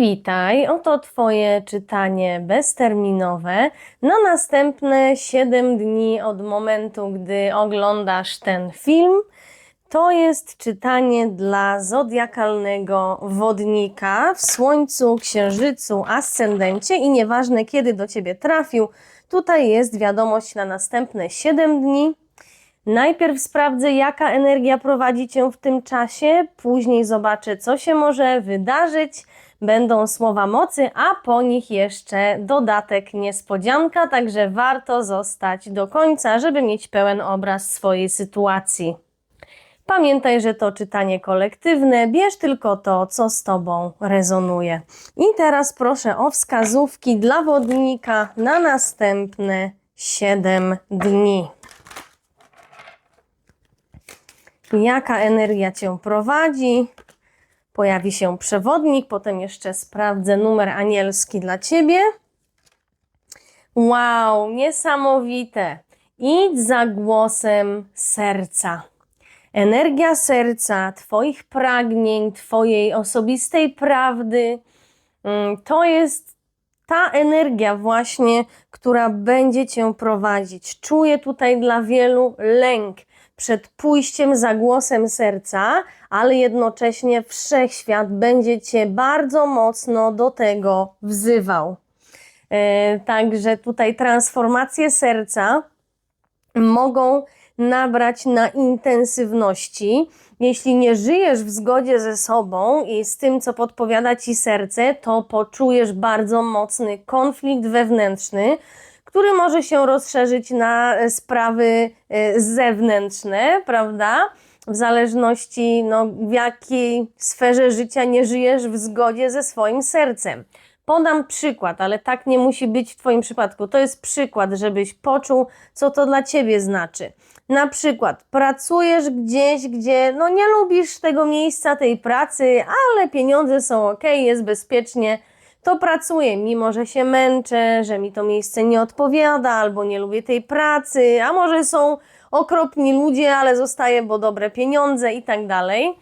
Witaj, oto Twoje czytanie bezterminowe na następne 7 dni od momentu, gdy oglądasz ten film. To jest czytanie dla zodiakalnego wodnika w Słońcu, Księżycu, Ascendencie i nieważne kiedy do Ciebie trafił, tutaj jest wiadomość na następne 7 dni. Najpierw sprawdzę, jaka energia prowadzi Cię w tym czasie, później zobaczę, co się może wydarzyć. Będą słowa mocy, a po nich jeszcze dodatek niespodzianka, także warto zostać do końca, żeby mieć pełen obraz swojej sytuacji. Pamiętaj, że to czytanie kolektywne, bierz tylko to, co z Tobą rezonuje. I teraz proszę o wskazówki dla wodnika na następne 7 dni. Jaka energia Cię prowadzi? Pojawi się przewodnik, potem jeszcze sprawdzę numer anielski dla Ciebie. Wow, niesamowite. Idź za głosem serca. Energia serca, Twoich pragnień, Twojej osobistej prawdy, mm, to jest ta energia właśnie, która będzie Cię prowadzić. Czuję tutaj dla wielu lęk przed pójściem za głosem serca, ale jednocześnie wszechświat będzie Cię bardzo mocno do tego wzywał. E, Także tutaj transformacje serca mogą nabrać na intensywności. Jeśli nie żyjesz w zgodzie ze sobą i z tym, co podpowiada ci serce, to poczujesz bardzo mocny konflikt wewnętrzny, który może się rozszerzyć na e, sprawy e, zewnętrzne, prawda? W zależności, no, w jakiej sferze życia nie żyjesz w zgodzie ze swoim sercem. Podam przykład, ale tak nie musi być w Twoim przypadku. To jest przykład, żebyś poczuł, co to dla Ciebie znaczy. Na przykład pracujesz gdzieś, gdzie no nie lubisz tego miejsca, tej pracy, ale pieniądze są ok, jest bezpiecznie, to pracuję, mimo że się męczę, że mi to miejsce nie odpowiada, albo nie lubię tej pracy, a może są okropni ludzie, ale zostaję, bo dobre pieniądze i tak dalej.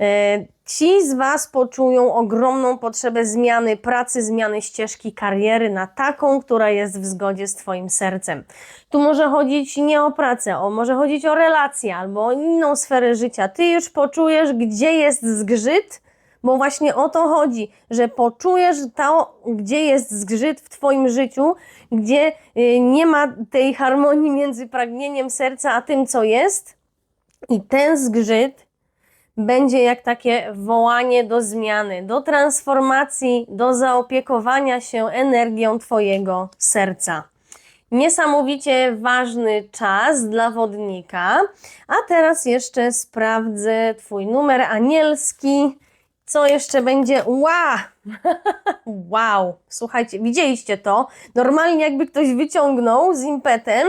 E, Ci z Was poczują ogromną potrzebę zmiany pracy, zmiany ścieżki kariery na taką, która jest w zgodzie z Twoim sercem. Tu może chodzić nie o pracę, o, może chodzić o relacje albo o inną sferę życia. Ty już poczujesz, gdzie jest zgrzyt, bo właśnie o to chodzi, że poczujesz to, gdzie jest zgrzyt w Twoim życiu, gdzie y, nie ma tej harmonii między pragnieniem serca a tym, co jest. I ten zgrzyt będzie jak takie wołanie do zmiany, do transformacji, do zaopiekowania się energią Twojego serca. Niesamowicie ważny czas dla wodnika. A teraz jeszcze sprawdzę Twój numer anielski. Co jeszcze będzie? Wow! wow! Słuchajcie, widzieliście to? Normalnie jakby ktoś wyciągnął z impetem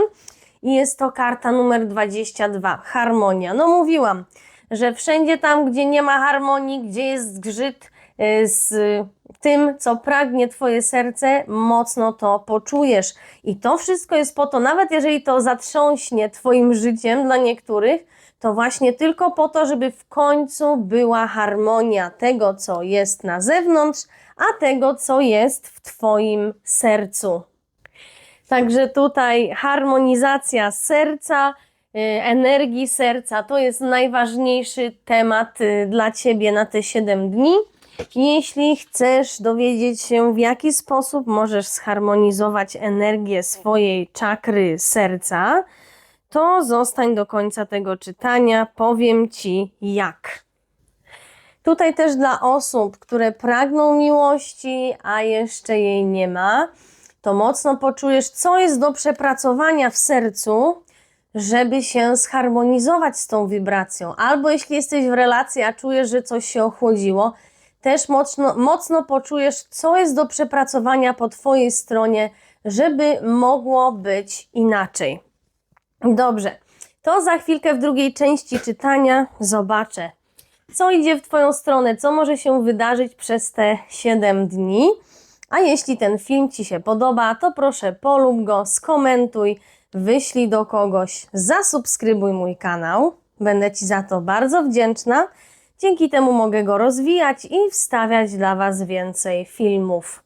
i jest to karta numer 22. Harmonia. No mówiłam, że wszędzie tam, gdzie nie ma harmonii, gdzie jest zgrzyt y, z tym, co pragnie Twoje serce, mocno to poczujesz. I to wszystko jest po to, nawet jeżeli to zatrząśnie Twoim życiem dla niektórych, to właśnie tylko po to, żeby w końcu była harmonia tego, co jest na zewnątrz, a tego, co jest w Twoim sercu. Także tutaj harmonizacja serca, y, energii serca to jest najważniejszy temat y, dla Ciebie na te 7 dni. Jeśli chcesz dowiedzieć się, w jaki sposób możesz zharmonizować energię swojej czakry serca, to zostań do końca tego czytania, powiem Ci jak. Tutaj też dla osób, które pragną miłości, a jeszcze jej nie ma, to mocno poczujesz, co jest do przepracowania w sercu, żeby się zharmonizować z tą wibracją. Albo jeśli jesteś w relacji, a czujesz, że coś się ochłodziło, też mocno, mocno poczujesz, co jest do przepracowania po Twojej stronie, żeby mogło być inaczej. Dobrze, to za chwilkę w drugiej części czytania zobaczę, co idzie w Twoją stronę, co może się wydarzyć przez te 7 dni. A jeśli ten film Ci się podoba, to proszę polub go, skomentuj, wyślij do kogoś, zasubskrybuj mój kanał. Będę Ci za to bardzo wdzięczna. Dzięki temu mogę go rozwijać i wstawiać dla Was więcej filmów.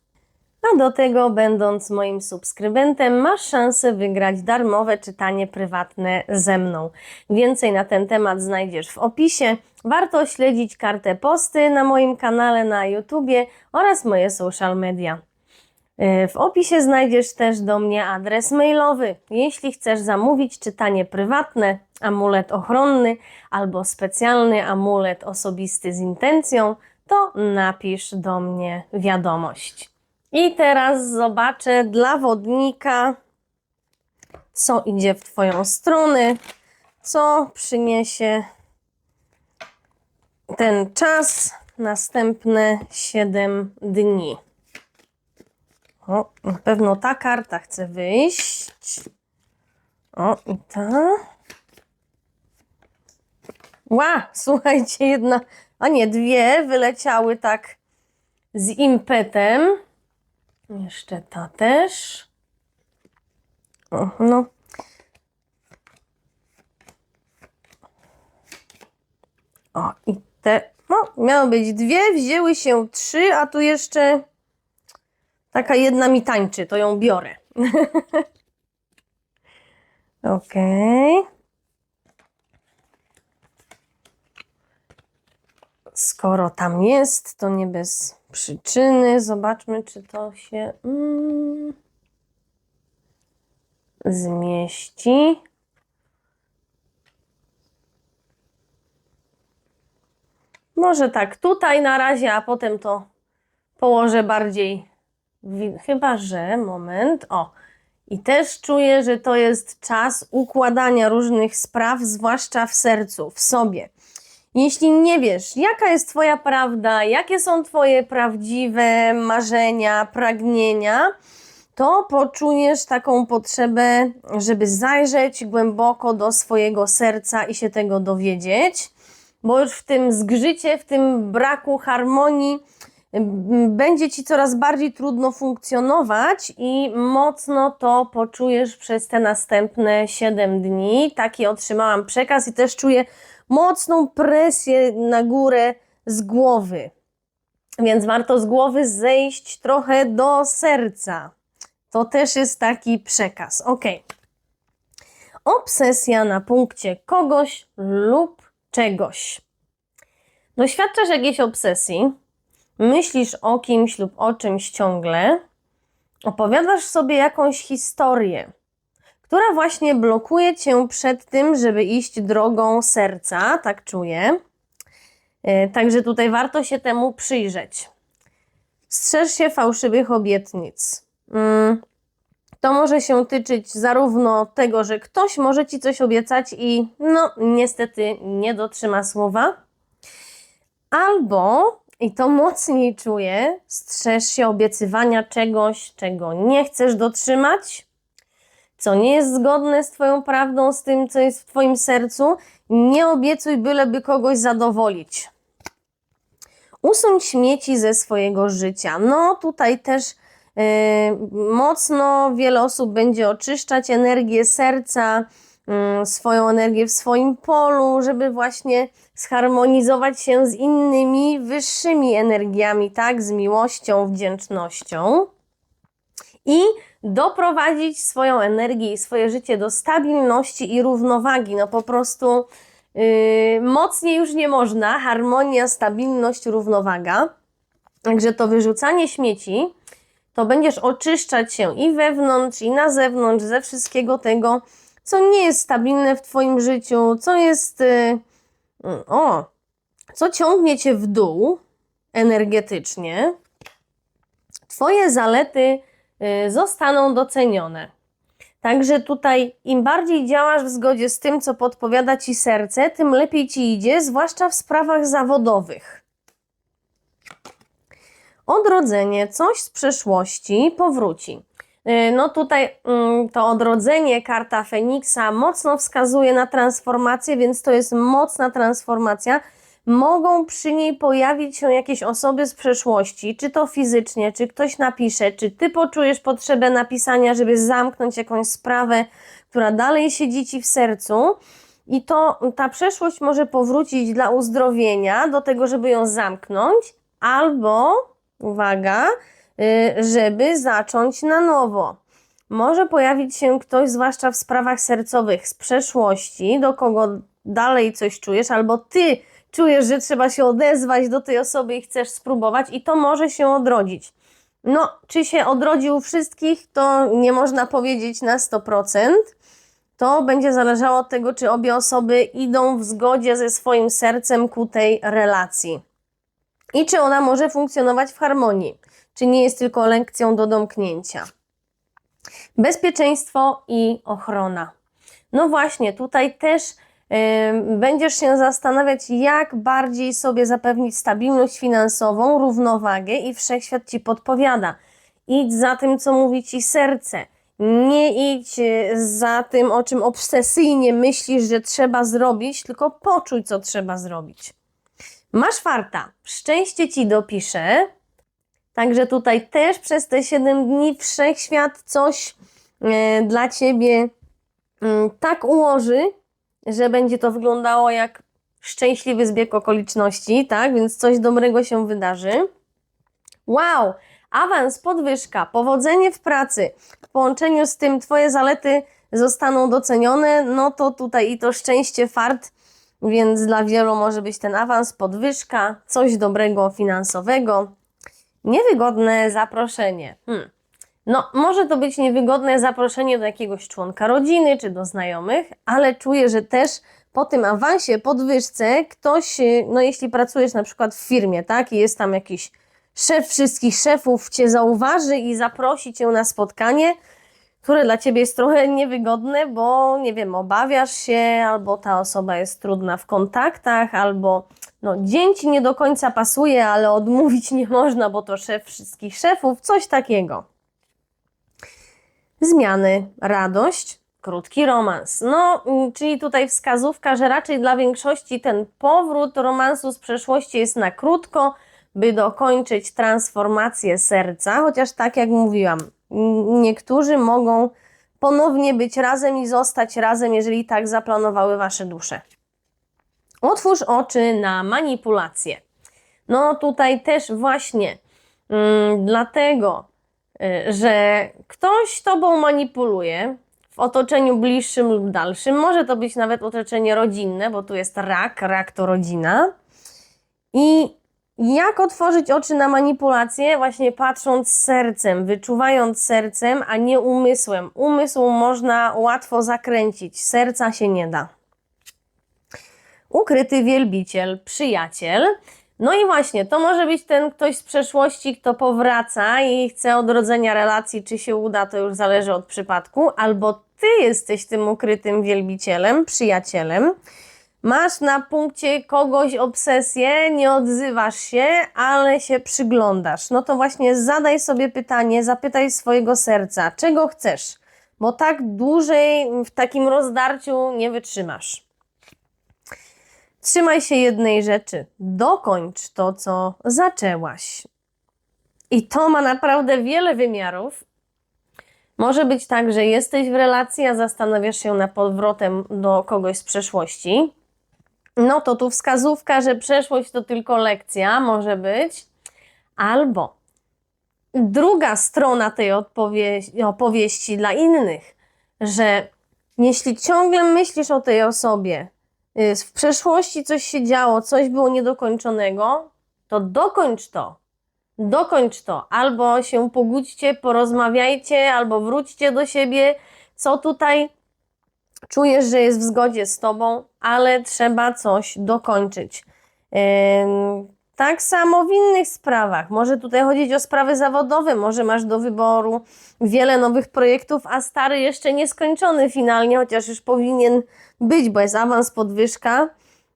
A do tego, będąc moim subskrybentem, masz szansę wygrać darmowe czytanie prywatne ze mną. Więcej na ten temat znajdziesz w opisie. Warto śledzić kartę posty na moim kanale na YouTubie oraz moje social media. Yy, W opisie znajdziesz też do mnie adres mailowy. Jeśli chcesz zamówić czytanie prywatne, amulet ochronny albo specjalny amulet osobisty z intencją, to napisz do mnie wiadomość. I teraz zobaczę dla wodnika, co idzie w Twoją stronę, co przyniesie ten czas, następne 7 dni. O, na pewno ta karta chce wyjść. O, i ta. Ła, słuchajcie, jedna, a nie, dwie wyleciały tak z impetem. Jeszcze ta też. O, no. O, i te, no, miały być dwie, wzięły się trzy, a tu jeszcze taka jedna mi tańczy, to ją biorę. Okej. Skoro tam jest, to nie bez przyczyny. Zobaczmy, czy to się mm, zmieści. Może tak tutaj na razie, a potem to położę bardziej. Chyba, że moment. O, i też czuję, że to jest czas układania różnych spraw, zwłaszcza w sercu, w sobie. Jeśli nie wiesz, jaka jest Twoja prawda, jakie są Twoje prawdziwe marzenia, pragnienia, to poczujesz taką potrzebę, żeby zajrzeć głęboko do swojego serca i się tego dowiedzieć, bo już w tym zgrzycie, w tym braku harmonii m, będzie Ci coraz bardziej trudno funkcjonować i mocno to poczujesz przez te następne 7 dni. Taki otrzymałam przekaz i też czuję mocną presję na górę z głowy. Więc warto z głowy zejść trochę do serca. To też jest taki przekaz. Ok. Obsesja na punkcie kogoś lub czegoś. Doświadczasz jakiejś obsesji, myślisz o kimś lub o czymś ciągle, opowiadasz sobie jakąś historię, która właśnie blokuje cię przed tym, żeby iść drogą serca, tak czuję. E, Także tutaj warto się temu przyjrzeć. Strzeż się fałszywych obietnic. Mm, To może się tyczyć zarówno tego, że ktoś może ci coś obiecać i no niestety nie dotrzyma słowa, albo, i to mocniej czuję, strzeż się obiecywania czegoś, czego nie chcesz dotrzymać, co nie jest zgodne z Twoją prawdą, z tym, co jest w Twoim sercu. Nie obiecuj, byleby kogoś zadowolić. Usuń śmieci ze swojego życia. No, tutaj też yy, mocno wiele osób będzie oczyszczać energię serca, yy, swoją energię w swoim polu, żeby właśnie zharmonizować się z innymi wyższymi energiami, tak? Z miłością, wdzięcznością. I doprowadzić swoją energię i swoje życie do stabilności i równowagi. No po prostu yy, mocniej już nie można. Harmonia, stabilność, równowaga. Także to wyrzucanie śmieci, to będziesz oczyszczać się i wewnątrz, i na zewnątrz, ze wszystkiego tego, co nie jest stabilne w Twoim życiu, co jest. Yy, o, co ciągnie Cię w dół energetycznie. Twoje zalety zostaną docenione. Także tutaj im bardziej działasz w zgodzie z tym, co podpowiada ci serce, tym lepiej ci idzie, zwłaszcza w sprawach zawodowych. Odrodzenie, coś z przeszłości powróci. Y, No tutaj mm, to odrodzenie, karta Feniksa mocno wskazuje na transformację, więc to jest mocna transformacja. Mogą przy niej pojawić się jakieś osoby z przeszłości, czy to fizycznie, czy ktoś napisze, czy ty poczujesz potrzebę napisania, żeby zamknąć jakąś sprawę, która dalej siedzi ci w sercu. i to ta przeszłość może powrócić dla uzdrowienia, do tego, żeby ją zamknąć, albo, uwaga, y, żeby zacząć na nowo. Może pojawić się ktoś, zwłaszcza w sprawach sercowych z przeszłości, do kogo dalej coś czujesz, albo ty czujesz, że trzeba się odezwać do tej osoby i chcesz spróbować, i to może się odrodzić. No, czy się odrodzi u wszystkich, to nie można powiedzieć na 100%. To będzie zależało od tego, czy obie osoby idą w zgodzie ze swoim sercem ku tej relacji. I czy ona może funkcjonować w harmonii, czy nie jest tylko lekcją do domknięcia. Bezpieczeństwo i ochrona. No właśnie, tutaj też Będziesz się zastanawiać, jak bardziej sobie zapewnić stabilność finansową, równowagę i wszechświat ci podpowiada. Idź za tym, co mówi ci serce. Nie idź y, za tym, o czym obsesyjnie myślisz, że trzeba zrobić, tylko poczuj, co trzeba zrobić. Masz farta, szczęście ci dopisze. Także tutaj też przez te 7 dni wszechświat coś e, dla ciebie mm, tak ułoży, że będzie to wyglądało jak szczęśliwy zbieg okoliczności, tak? Więc coś dobrego się wydarzy. Wow! Awans, podwyżka, powodzenie w pracy. W połączeniu z tym Twoje zalety zostaną docenione, no to tutaj i to szczęście, fart, więc dla wielu może być ten awans, podwyżka, coś dobrego finansowego. Niewygodne zaproszenie. Hmm. No, może to być niewygodne zaproszenie do jakiegoś członka rodziny czy do znajomych, ale czuję, że też po tym awansie, podwyżce, ktoś, y, no jeśli pracujesz na przykład w firmie, tak, i jest tam jakiś szef wszystkich szefów, cię zauważy i zaprosi cię na spotkanie, które dla ciebie jest trochę niewygodne, bo nie wiem, obawiasz się, albo ta osoba jest trudna w kontaktach, albo no, dzień ci nie do końca pasuje, ale odmówić nie można, bo to szef wszystkich szefów, coś takiego. Zmiany, radość, krótki romans. No, mm, czyli tutaj wskazówka, że raczej dla większości ten powrót romansu z przeszłości jest na krótko, by dokończyć transformację serca, chociaż tak jak mówiłam, niektórzy mogą ponownie być razem i zostać razem, jeżeli tak zaplanowały wasze dusze. Otwórz oczy na manipulację. No tutaj też właśnie mm, dlatego, że ktoś tobą manipuluje w otoczeniu bliższym lub dalszym. Może to być nawet otoczenie rodzinne, bo tu jest rak, rak to rodzina. I jak otworzyć oczy na manipulację? Właśnie patrząc sercem, wyczuwając sercem, a nie umysłem. Umysł można łatwo zakręcić, serca się nie da. Ukryty wielbiciel, przyjaciel. No i właśnie, to może być ten ktoś z przeszłości, kto powraca i chce odrodzenia relacji, czy się uda, to już zależy od przypadku, albo ty jesteś tym ukrytym wielbicielem, przyjacielem. Masz na punkcie kogoś obsesję, nie odzywasz się, ale się przyglądasz. No to właśnie zadaj sobie pytanie, zapytaj swojego serca, czego chcesz, bo tak dłużej w takim rozdarciu nie wytrzymasz. Trzymaj się jednej rzeczy. Dokończ to, co zaczęłaś. I to ma naprawdę wiele wymiarów. Może być tak, że jesteś w relacji, a zastanawiasz się nad powrotem do kogoś z przeszłości. No to tu wskazówka, że przeszłość to tylko lekcja, może być. Albo druga strona tej odpowie- opowieści dla innych, że jeśli ciągle myślisz o tej osobie, w przeszłości coś się działo, coś było niedokończonego, to dokończ to. Dokończ to. Albo się pogódźcie, porozmawiajcie, albo wróćcie do siebie, co tutaj czujesz, że jest w zgodzie z tobą, ale trzeba coś dokończyć. Tak samo w innych sprawach. Może tutaj chodzić o sprawy zawodowe, może masz do wyboru wiele nowych projektów, a stary jeszcze nieskończony finalnie, chociaż już powinien być, bo jest awans, podwyżka.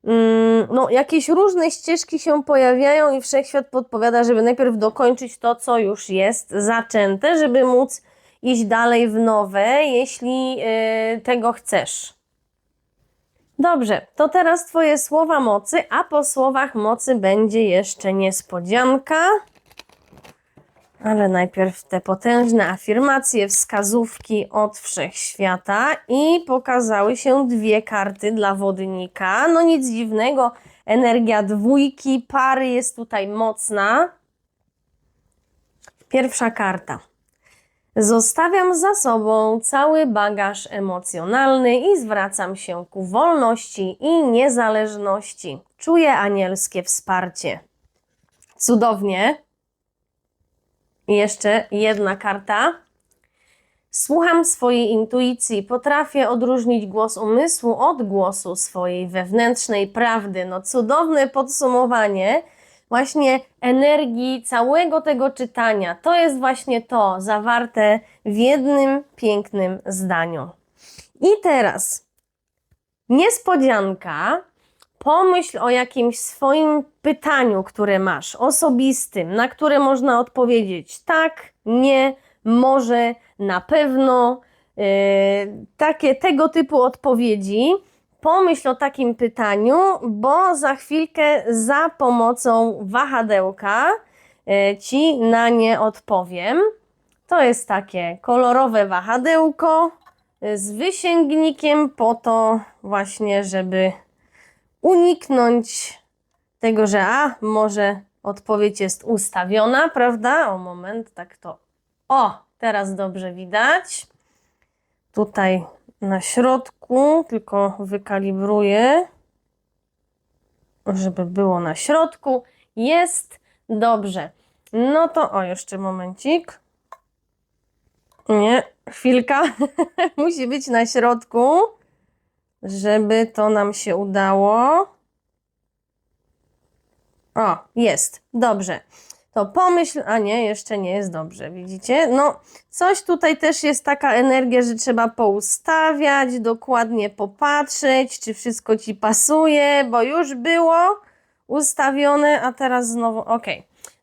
Ym, no, jakieś różne ścieżki się pojawiają i wszechświat podpowiada, żeby najpierw dokończyć to, co już jest zaczęte, żeby móc iść dalej w nowe, jeśli yy, tego chcesz. Dobrze, to teraz Twoje słowa mocy, a po słowach mocy będzie jeszcze niespodzianka. Ale najpierw te potężne afirmacje, wskazówki od wszechświata i pokazały się dwie karty dla wodnika. No nic dziwnego, energia dwójki, pary jest tutaj mocna. Pierwsza karta. Zostawiam za sobą cały bagaż emocjonalny i zwracam się ku wolności i niezależności. Czuję anielskie wsparcie. Cudownie. Jeszcze jedna karta. Słucham swojej intuicji, potrafię odróżnić głos umysłu od głosu swojej wewnętrznej prawdy. No, cudowne podsumowanie właśnie energii całego tego czytania. To jest właśnie to zawarte w jednym pięknym zdaniu. I teraz niespodzianka. Pomyśl o jakimś swoim pytaniu, które masz, osobistym, na które można odpowiedzieć tak, nie, może, na pewno. Yy, takie tego typu odpowiedzi. Pomyśl o takim pytaniu, bo za chwilkę za pomocą wahadełka yy, ci na nie odpowiem. To jest takie kolorowe wahadełko yy, z wysięgnikiem po to właśnie, żeby uniknąć tego, że a, może odpowiedź jest ustawiona, prawda? O moment, tak to. O, teraz dobrze widać. Tutaj na środku, tylko wykalibruję, żeby było na środku. Jest dobrze. No to o, jeszcze momencik. Nie, chwilka. Musi być na środku żeby to nam się udało. O, jest, dobrze. To pomyśl, a nie, jeszcze nie jest dobrze, widzicie? No, coś tutaj też jest taka energia, że trzeba poustawiać, dokładnie popatrzeć, czy wszystko ci pasuje, bo już było ustawione, a teraz znowu, ok,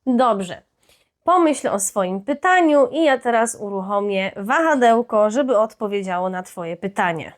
dobrze. Pomyśl o swoim pytaniu i ja teraz uruchomię wahadełko, żeby odpowiedziało na Twoje pytanie.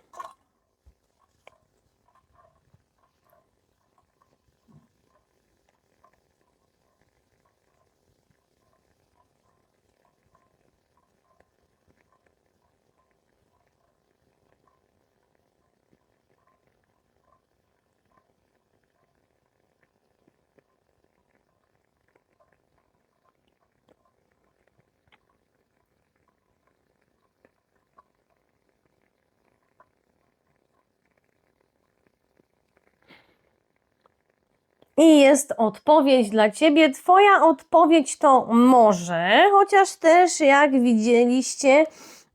I jest odpowiedź dla Ciebie. Twoja odpowiedź to może, chociaż też jak widzieliście,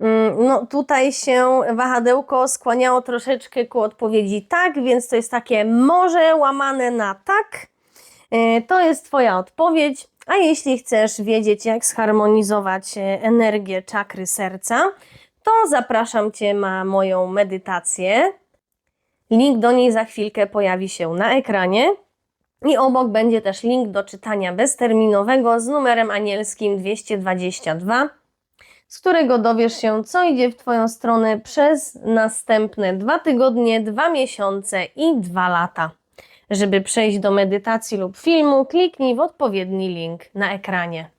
mm, no tutaj się wahadełko skłaniało troszeczkę ku odpowiedzi tak, więc to jest takie może łamane na tak. E, To jest Twoja odpowiedź. A jeśli chcesz wiedzieć, jak zharmonizować e, energię czakry serca, to zapraszam Cię na moją medytację. Link do niej za chwilkę pojawi się na ekranie. I obok będzie też link do czytania bezterminowego z numerem anielskim 222, z którego dowiesz się, co idzie w Twoją stronę przez następne dwa tygodnie, dwa miesiące i dwa lata. Żeby przejść do medytacji lub filmu, kliknij w odpowiedni link na ekranie.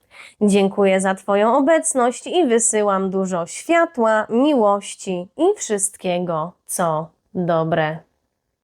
Dziękuję za Twoją obecność i wysyłam dużo światła, miłości i wszystkiego, co dobre.